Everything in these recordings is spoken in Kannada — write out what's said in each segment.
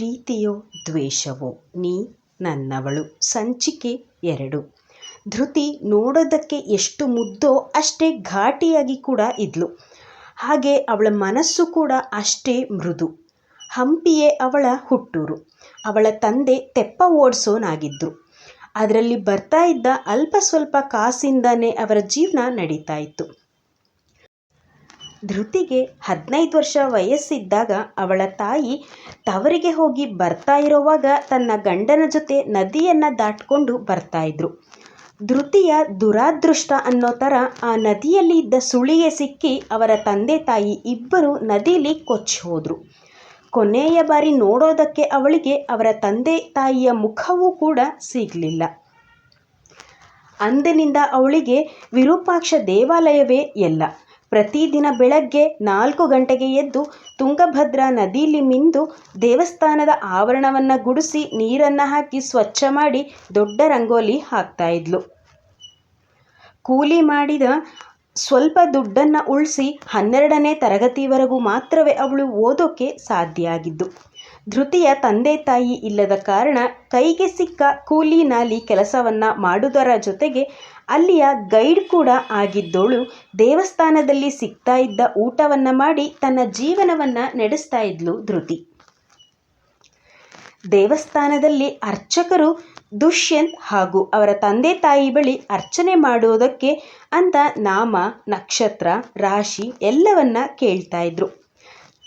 ಪ್ರೀತಿಯೋ ದ್ವೇಷವೋ ನೀ ನನ್ನವಳು. ಸಂಚಿಕೆ ಎರಡು. ಧೃತಿ ನೋಡೋದಕ್ಕೆ ಎಷ್ಟು ಮುದ್ದೋ ಅಷ್ಟೇ ಘಾಟಿಯಾಗಿ ಕೂಡ ಇದ್ಲು. ಹಾಗೆ ಅವಳ ಮನಸ್ಸು ಕೂಡ ಅಷ್ಟೇ ಮೃದು. ಹಂಪಿಯೇ ಅವಳ ಹುಟ್ಟೂರು. ಅವಳ ತಂದೆ ತೆಪ್ಪ ಓಡಿಸೋನಾಗಿದ್ದರು ಅದರಲ್ಲಿ ಬರ್ತಾ ಇದ್ದ ಅಲ್ಪ ಸ್ವಲ್ಪ ಕಾಸಿಂದನೇ ಅವರ ಜೀವನ ನಡೀತಾ ಇತ್ತು. ಧೃತಿಗೆ ಹದಿನೈದು ವರ್ಷ ವಯಸ್ಸಿದ್ದಾಗ ಅವಳ ತಾಯಿ ತವರಿಗೆ ಹೋಗಿ ಬರ್ತಾ ಇರುವಾಗ ತನ್ನ ಗಂಡನ ಜೊತೆ ನದಿಯನ್ನು ದಾಟ್ಕೊಂಡು ಬರ್ತಾ ಇದ್ರು. ಧೃತಿಯ ದುರಾದೃಷ್ಟ ಅನ್ನೋ ಥರ ಆ ನದಿಯಲ್ಲಿ ಇದ್ದ ಸುಳಿಗೆ ಸಿಕ್ಕಿ ಅವರ ತಂದೆ ತಾಯಿ ಇಬ್ಬರು ನದಿಲಿ ಕೊಚ್ಚಿ ಹೋದರು. ಕೊನೆಯ ಬಾರಿ ನೋಡೋದಕ್ಕೆ ಅವಳಿಗೆ ಅವರ ತಂದೆ ತಾಯಿಯ ಮುಖವೂ ಕೂಡ ಸಿಗಲಿಲ್ಲ. ಅಂದಿನಿಂದ ಅವಳಿಗೆ ವಿರೂಪಾಕ್ಷ ದೇವಾಲಯವೇ ಎಲ್ಲ ಪ್ರತಿದಿನ ಬೆಳಗ್ಗೆ ನಾಲ್ಕು ಗಂಟೆಗೆ ಎದ್ದು ತುಂಗಭದ್ರಾ ನದಿಲಿ ಮಿಂದು ದೇವಸ್ಥಾನದ ಆವರಣವನ್ನು ಗುಡಿಸಿ ನೀರನ್ನು ಹಾಕಿ ಸ್ವಚ್ಛ ಮಾಡಿ ದೊಡ್ಡ ರಂಗೋಲಿ ಹಾಕ್ತಾ ಇದ್ಲು. ಕೂಲಿ ಮಾಡಿದ ಸ್ವಲ್ಪ ದುಡ್ಡನ್ನು ಉಳಿಸಿ ಹನ್ನೆರಡನೇ ತರಗತಿವರೆಗೂ ಮಾತ್ರವೇ ಅವಳು ಓದೋಕ್ಕೆ ಸಾಧ್ಯ ಆಗಿದ್ದು. ಧೃತಿಯ ತಂದೆ ತಾಯಿ ಇಲ್ಲದ ಕಾರಣ ಕೈಗೆ ಸಿಕ್ಕ ಕೂಲಿ ನಾಲಿ ಕೆಲಸವನ್ನು ಮಾಡುವುದರ ಜೊತೆಗೆ ಅಲ್ಲಿಯ ಗೈಡ್ ಕೂಡ ಆಗಿದ್ದೋಳು. ದೇವಸ್ಥಾನದಲ್ಲಿ ಸಿಗ್ತಾ ಇದ್ದ ಊಟವನ್ನು ಮಾಡಿ ತನ್ನ ಜೀವನವನ್ನು ನಡೆಸ್ತಾ ಇದ್ಲು ಧೃತಿ. ದೇವಸ್ಥಾನದಲ್ಲಿ ಅರ್ಚಕರು ದುಷ್ಯಂತ್ ಹಾಗೂ ಅವರ ತಂದೆ ತಾಯಿ ಬಳಿ ಅರ್ಚನೆ ಮಾಡುವುದಕ್ಕೆ ಅಂತ ನಾಮ, ನಕ್ಷತ್ರ, ರಾಶಿ ಎಲ್ಲವನ್ನ ಕೇಳ್ತಾ ಇದ್ರು.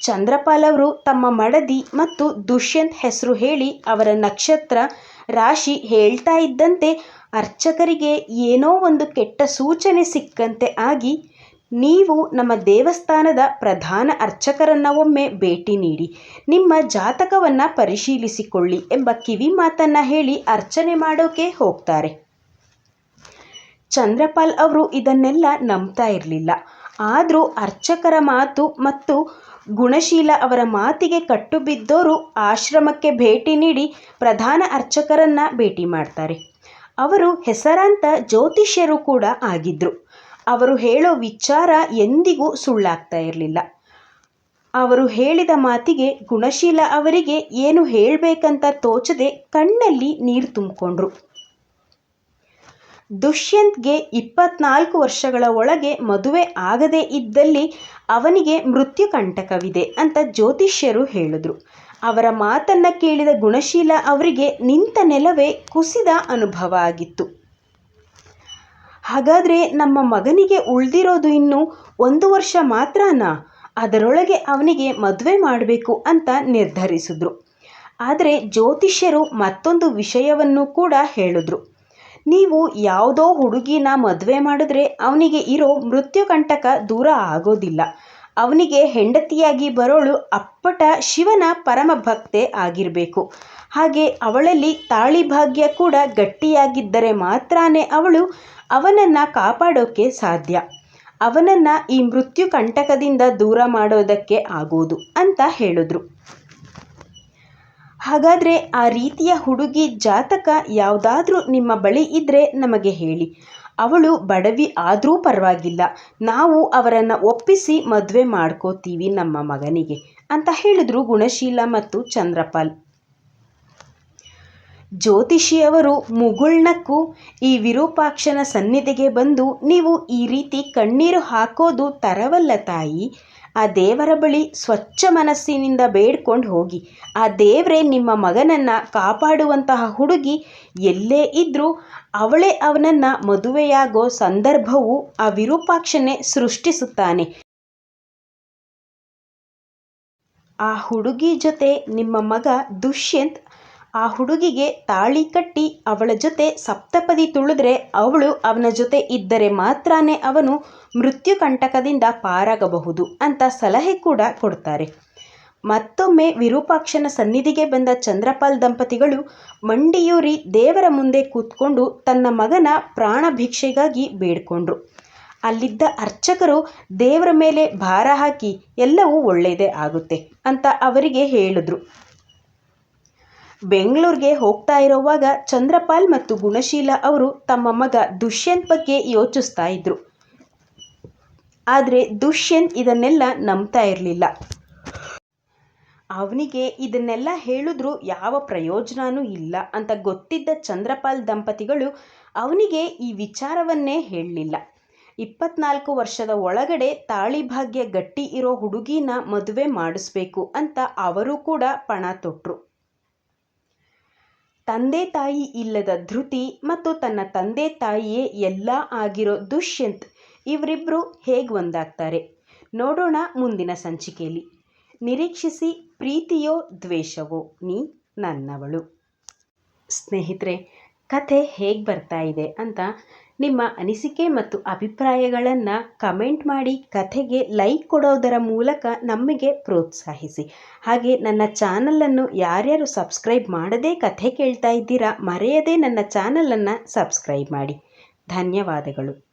ಚಂದ್ರಪಾಲ್ ಅವರು ತಮ್ಮ ಮಡದಿ ಮತ್ತು ದುಷ್ಯಂತ್ ಹೆಸರು ಹೇಳಿ ಅವರ ನಕ್ಷತ್ರ ರಾಶಿ ಹೇಳ್ತಾ ಇದ್ದಂತೆ ಅರ್ಚಕರಿಗೆ ಏನೋ ಒಂದು ಕೆಟ್ಟ ಸೂಚನೆ ಸಿಕ್ಕಂತೆ ಆಗಿ ನೀವು ನಮ್ಮ ದೇವಸ್ಥಾನದ ಪ್ರಧಾನ ಅರ್ಚಕರನ್ನ ಒಮ್ಮೆ ಭೇಟಿ ನೀಡಿ, ನಿಮ್ಮ ಜಾತಕವನ್ನು ಪರಿಶೀಲಿಸಿಕೊಳ್ಳಿ ಎಂಬ ಕಿವಿ ಮಾತನ್ನು ಹೇಳಿ ಅರ್ಚನೆ ಮಾಡೋಕೆ ಹೋಗ್ತಾರೆ. ಚಂದ್ರಪಾಲ್ ಅವರು ಇದನ್ನೆಲ್ಲ ನಂಬ್ತಾ ಇರಲಿಲ್ಲ. ಆದರೂ ಅರ್ಚಕರ ಮಾತು ಮತ್ತು ಗುಣಶೀಲ ಅವರ ಮಾತಿಗೆ ಕಟ್ಟು ಬಿದ್ದೋರು ಆಶ್ರಮಕ್ಕೆ ಭೇಟಿ ನೀಡಿ ಪ್ರಧಾನ ಅರ್ಚಕರನ್ನ ಭೇಟಿ ಮಾಡ್ತಾರೆ. ಅವರು ಹೆಸರಾಂತ ಜ್ಯೋತಿಷ್ಯರು ಕೂಡ ಆಗಿದ್ದರು ಅವರು ಹೇಳೋ ವಿಚಾರ ಎಂದಿಗೂ ಸುಳ್ಳಾಗ್ತಾ ಇರಲಿಲ್ಲ. ಅವರು ಹೇಳಿದ ಮಾತಿಗೆ ಗುಣಶೀಲ ಅವರಿಗೆ ಏನು ಹೇಳಬೇಕಂತ ತೋಚದೆ ಕಣ್ಣಲ್ಲಿ ನೀರು ತುಂಬಿಕೊಂಡ್ರು. ದುಷ್ಯಂತ್ಗೆ ಇಪ್ಪತ್ನಾಲ್ಕು ವರ್ಷಗಳ ಒಳಗೆ ಮದುವೆ ಆಗದೇ ಇದ್ದಲ್ಲಿ ಅವನಿಗೆ ಮೃತ್ಯು ಕಂಟಕವಿದೆ ಅಂತ ಜ್ಯೋತಿಷ್ಯರು ಹೇಳಿದ್ರು. ಅವರ ಮಾತನ್ನು ಕೇಳಿದ ಗುಣಶೀಲ ಅವರಿಗೆ ನಿಂತ ನೆಲವೇ ಕುಸಿದ ಅನುಭವ ಆಗಿತ್ತು. ಹಾಗಾದರೆ ನಮ್ಮ ಮಗನಿಗೆ ಉಳಿದಿರೋದು ಇನ್ನು ಒಂದು ವರ್ಷ ಮಾತ್ರನಾ? ಅದರೊಳಗೆ ಅವನಿಗೆ ಮದುವೆ ಮಾಡಬೇಕು ಅಂತ ನಿರ್ಧರಿಸಿದ್ರು. ಆದರೆ ಜ್ಯೋತಿಷ್ಯರು ಮತ್ತೊಂದು ವಿಷಯವನ್ನು ಕೂಡ ಹೇಳಿದ್ರು. ನೀವು ಯಾವುದೋ ಹುಡುಗಿನ ಮದುವೆ ಮಾಡಿದ್ರೆ ಅವನಿಗೆ ಇರೋ ಮೃತ್ಯುಕಂಟಕ ದೂರ ಆಗೋದಿಲ್ಲ. ಅವನಿಗೆ ಹೆಂಡತಿಯಾಗಿ ಬರೋಳು ಅಪ್ಪಟ ಶಿವನ ಪರಮ ಭಕ್ತೆ ಆಗಿರಬೇಕು. ಹಾಗೆ ಅವಳಲ್ಲಿ ತಾಳಿ ಭಾಗ್ಯ ಕೂಡ ಗಟ್ಟಿಯಾಗಿದ್ದರೆ ಮಾತ್ರನೇ ಅವಳು ಅವನನ್ನು ಕಾಪಾಡೋಕ್ಕೆ ಸಾಧ್ಯ. ಅವನನ್ನು ಈ ಮೃತ್ಯು ಕಂಟಕದಿಂದ ದೂರ ಮಾಡೋದಕ್ಕೆ ಆಗೋದು ಅಂತ ಹೇಳಿದ್ರು. ಹಾಗಾದರೆ ಆ ರೀತಿಯ ಹುಡುಗಿ ಜಾತಕ ಯಾವುದಾದ್ರೂ ನಿಮ್ಮ ಬಳಿ ಇದ್ದರೆ ನಮಗೆ ಹೇಳಿ. ಅವಳು ಬಡವಿ ಆದರೂ ಪರವಾಗಿಲ್ಲ. ನಾವು ಅವರನ್ನು ಒಪ್ಪಿಸಿ ಮದುವೆ ಮಾಡ್ಕೋತೀವಿ ನಮ್ಮ ಮಗನಿಗೆ ಅಂತ ಹೇಳಿದ್ರು ಗುಣಶೀಲ ಮತ್ತು ಚಂದ್ರಪಾಲ್. ಜ್ಯೋತಿಷಿಯವರು ಮುಗುಳ್ನಕ್ಕೂ ಈ ವಿರೂಪಾಕ್ಷನ ಸನ್ನಿಧಿಗೆ ಬಂದು, ನೀವು ಈ ರೀತಿ ಕಣ್ಣೀರು ಹಾಕೋದು ತರವಲ್ಲ ತಾಯಿ. ಆ ದೇವರ ಬಳಿ ಸ್ವಚ್ಛ ಮನಸ್ಸಿನಿಂದ ಬೇಡ್ಕೊಂಡು ಹೋಗಿ. ಆ ದೇವರೇ ನಿಮ್ಮ ಮಗನನ್ನು ಕಾಪಾಡುವಂತಹ ಹುಡುಗಿ ಎಲ್ಲೇ ಇದ್ದರೂ ಅವಳೇ ಅವನನ್ನು ಮದುವೆಯಾಗೋ ಸಂದರ್ಭವು ಆ ವಿರೂಪಾಕ್ಷನೇ ಸೃಷ್ಟಿಸುತ್ತಾನೆ. ಆ ಹುಡುಗಿ ಜೊತೆ ನಿಮ್ಮ ಮಗ ದುಷ್ಯಂತ್ ಆ ಹುಡುಗಿಗೆ ತಾಳಿ ಕಟ್ಟಿ ಅವಳ ಜೊತೆ ಸಪ್ತಪದಿ ತುಳಿದ್ರೆ ಅವಳು ಅವನ ಜೊತೆ ಇದ್ದರೆ ಮಾತ್ರನೇ ಅವನು ಮೃತ್ಯು ಕಂಟಕದಿಂದ ಪಾರಾಗಬಹುದು ಅಂತ ಸಲಹೆ ಕೂಡ ಕೊಡ್ತಾರೆ. ಮತ್ತೊಮ್ಮೆ ವಿರೂಪಾಕ್ಷನ ಸನ್ನಿಧಿಗೆ ಬಂದ ಚಂದ್ರಪಾಲ್ ದಂಪತಿಗಳು ಮಂಡಿಯೂರಿ ದೇವರ ಮುಂದೆ ಕೂತ್ಕೊಂಡು ತನ್ನ ಮಗನ ಪ್ರಾಣ ಭಿಕ್ಷೆಗಾಗಿ ಬೇಡ್ಕೊಂಡ್ರು. ಅಲ್ಲಿದ್ದ ಅರ್ಚಕರು ದೇವರ ಮೇಲೆ ಭಾರ ಹಾಕಿ ಎಲ್ಲವೂ ಒಳ್ಳೆಯದೇ ಆಗುತ್ತೆ ಅಂತ ಅವರಿಗೆ ಹೇಳಿದ್ರು. ಬೆಂಗಳೂರಿಗೆ ಹೋಗ್ತಾ ಇರೋವಾಗ ಚಂದ್ರಪಾಲ್ ಮತ್ತು ಗುಣಶೀಲ ಅವರು ತಮ್ಮ ಮಗ ದುಷ್ಯಂತ್ ಬಗ್ಗೆ ಯೋಚಿಸ್ತಾ ಇದ್ರು. ಆದರೆ ದುಷ್ಯಂತ್ ಇದನ್ನೆಲ್ಲ ನಂಬ್ತಾ ಇರಲಿಲ್ಲ. ಅವನಿಗೆ ಇದನ್ನೆಲ್ಲ ಹೇಳಿದ್ರೂ ಯಾವ ಪ್ರಯೋಜನವೂ ಇಲ್ಲ ಅಂತ ಗೊತ್ತಿದ್ದ ಚಂದ್ರಪಾಲ್ ದಂಪತಿಗಳು ಅವನಿಗೆ ಈ ವಿಚಾರವನ್ನೇ ಹೇಳಲಿಲ್ಲ. ಇಪ್ಪತ್ನಾಲ್ಕು ವರ್ಷದ ಒಳಗಡೆ ತಾಳಿಭಾಗ್ಯ ಗಟ್ಟಿ ಇರೋ ಹುಡುಗಿನ ಮದುವೆ ಮಾಡಿಸ್ಬೇಕು ಅಂತ ಅವರು ಕೂಡ ಪಣ ತೊಟ್ಟರು ತಂದೆ ತಾಯಿ ಇಲ್ಲದ ಧೃತಿ ಮತ್ತು ತನ್ನ ತಂದೆ ತಾಯಿಯೇ ಎಲ್ಲ ಆಗಿರೋ ದುಷ್ಯಂತ್ ಇವರಿಬ್ಬರು ಹೇಗೆ ಒಂದಾಗ್ತಾರೆ? ನೋಡೋಣ ಮುಂದಿನ ಸಂಚಿಕೆಯಲ್ಲಿ. ನಿರೀಕ್ಷಿಸಿ ಪ್ರೀತಿಯೋ ದ್ವೇಷವೋ ನೀ ನನ್ನವಳು. ಸ್ನೇಹಿತರೆ, ಕಥೆ ಹೇಗೆ ಬರ್ತಾ ಇದೆ ಅಂತ ನಿಮ್ಮ ಅನಿಸಿಕೆ ಮತ್ತು ಅಭಿಪ್ರಾಯಗಳನ್ನು ಕಮೆಂಟ್ ಮಾಡಿ, ಕಥೆಗೆ ಲೈಕ್ ಕೊಡೋದರ ಮೂಲಕ ನಮಗೆ ಪ್ರೋತ್ಸಾಹಿಸಿ. ಹಾಗೆ ನನ್ನ ಚಾನಲನ್ನು ಯಾರ್ಯಾರು ಸಬ್ಸ್ಕ್ರೈಬ್ ಮಾಡದೇ ಕಥೆ ಕೇಳ್ತಾ ಇದ್ದೀರಾ, ಮರೆಯದೇ ನನ್ನ ಚಾನಲನ್ನು ಸಬ್ಸ್ಕ್ರೈಬ್ ಮಾಡಿ. ಧನ್ಯವಾದಗಳು.